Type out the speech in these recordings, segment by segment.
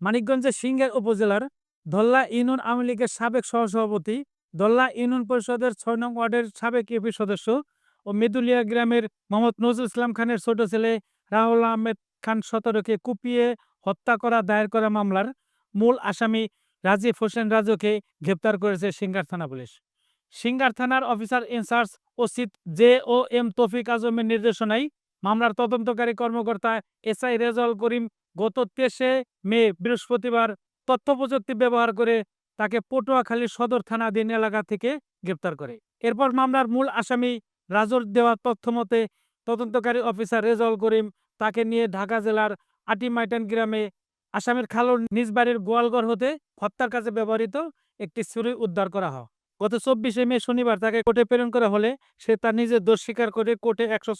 মানিকগঞ্জের সিংহের উপজেলার ধল্লা ইউনিয়ন আওয়ামী লীগের সাবেক সহসভাপতি, ধল্লা ইউনিয়ন পরিষদের ছয় নং ওয়ার্ডের সাবেক ইউপি সদস্য ও মেদুলিয়া গ্রামের মোহাম্মদ নজরুল ইসলাম খানের ছোট ছেলে রাহুল আহমেদ খান সতেরোকে কুপিয়ে হত্যা করা, দায়ের করা মামলার মূল আসামি রাজীব হোসেন রাজুকে গ্রেপ্তার করেছে সিঙ্গার থানা পুলিশ। সিঙ্গার থানার officer in charge OC J O M Tofik আজমের নির্দেশনায় মামলার তদন্তকারী কর্মকর্তা এসআই রেজাউল করিম গত তেইশে মে বৃহস্পতিবার তথ্য প্রযুক্তি ব্যবহার করে তাকে পটুয়াখালী সদর থানাধীন এলাকা থেকে গ্রেপ্তার করে। এরপর মামলার মূল আসামি রাজুর দেওয়া তথ্য মতে, তদন্তকারী অফিসার রেজাউল করিম তাকে নিয়ে ঢাকা জেলার আটিমাইটান গ্রামে আসামের খালুর নিজ বাড়ির গোয়ালঘর হতে হত্যার কাজে ব্যবহৃত একটি ছুরি উদ্ধার করা হয়। গত চব্বিশে মে শনিবার তাকে কোর্টে প্রেরণ করা হলে সে তার নিজের দোষ স্বীকার করে কোর্টে একশো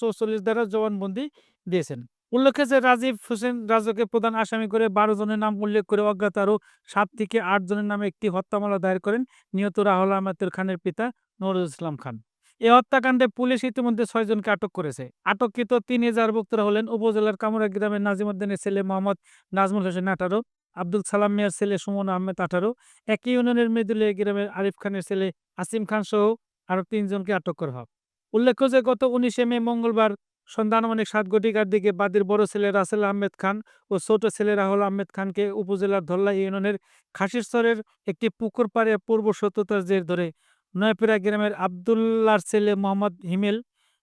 দ্বারা জবানবন্দি দিয়েছেন। উল্লেখ্য যে রাজীব হোসেন রাজুকে প্রধান আসামি করে বারো জনের নাম উল্লেখ করে অজ্ঞাত আরও সাত থেকে আট জনের নামে একটি হত্যা মামলা দায়ের করেন নিহত রাহুল আহমেদ খানের পিতা নরুল ইসলাম খান। এ হত্যাকাণ্ডে পুলিশ ইতিমধ্যে ছয়জনকে আটক করেছে। আটককৃত তিন হাজারভুক্তরা হলেন উপজেলার কামরা গ্রামের নাজিমুদ্দিনের ছেলে মোহাম্মদ নাজমুল হোসেন আঠারো, আব্দুল সালাম মিয়ার ছেলে সুমন আহমেদ আঠারো, একই ইউনিয়নের মেদুলিয়া গ্রামের আরিফ খানের ছেলে আসিম খান সহ আরও তিনজনকে আটক করা হয়। উল্লেখ্য যে গত উনিশে মে মঙ্গলবার সন্ধ্যা আনুমানিক সাত ঘটিকার দিকে বাদীর বড় ছেলে রাসেল আহমেদ খান ও ছোট ছেলে রাহুল আহমেদ খানকে উপজেলার ধল্লা ইউনিয়নের খাসিরস্তরের একটি পুকুর পাড়ে পূর্ব সত্যতার জের ধরে নয়পুরা গ্রামের আবদুল্লার ছেলে মোহাম্মদ হিমেল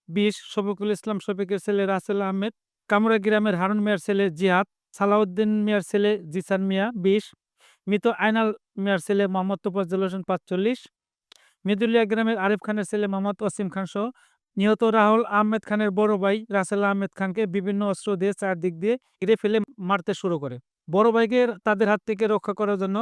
বিশ শফিকুল ইসলাম শফিকের ছেলে রাসেল আহমেদ কামরা গ্রামের হারুন মিয়ার ছেলে জিহাদ, সালাউদ্দিন মিয়ার ছেলে জিসান মিয়া বিশ মৃত আইনাল মিয়ার ছেলে মোহাম্মদ তোফাজ্জল হোসেন পাঁচচল্লিশ, মেদুলিয়া গ্রামের আরিফ খানের ছেলে মোহাম্মদ ওসিম খান সহ নিহত রাহুল আহমেদ খানের বড় ভাই রাসেল আহমেদ খানকে বিভিন্ন অস্ত্র দিয়ে চারদিক দিয়ে ঘিরে ফেলে মারতে শুরু করে। বড় ভাইকে তাদের হাত থেকে রক্ষা করার জন্য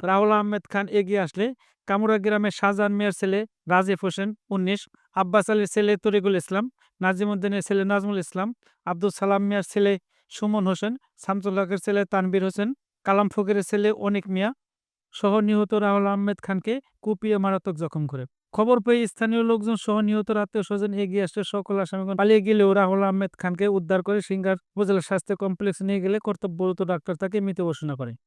রাহুল আহমেদ খান এগিয়ে আসলে কামুরা গ্রামের শাহজাহান মিয়ার ছেলে রাজীব হোসেন উনিশ, আব্বাস আলীর ছেলে তরিকুল ইসলাম, নাজিমুদ্দিনের ছেলে নাজমুল ইসলাম, আব্দুল সালাম মিয়ার ছেলে সুমন হোসেন, শামসুল হকের ছেলে তানবীর হোসেন, কালাম ফকিরের ছেলে অনিক মিয়া সহ নিহত রাহুল আহমেদ খানকে কুপিয়ে মারাত্মক জখম করে। খবর পেয়ে স্থানীয় লোকজন সহ নিহত আত্মীয় স্বজন এগিয়ে আসতে সকল আসামিগণ পালিয়ে গেলেও রাহুল আহমেদ খানকে উদ্ধার করে সিঙ্গার উপজেলা স্বাস্থ্য কমপ্লেক্সে নিয়ে গেলে কর্তব্যরত ডাক্তার তাকে মৃত ঘোষণা করে।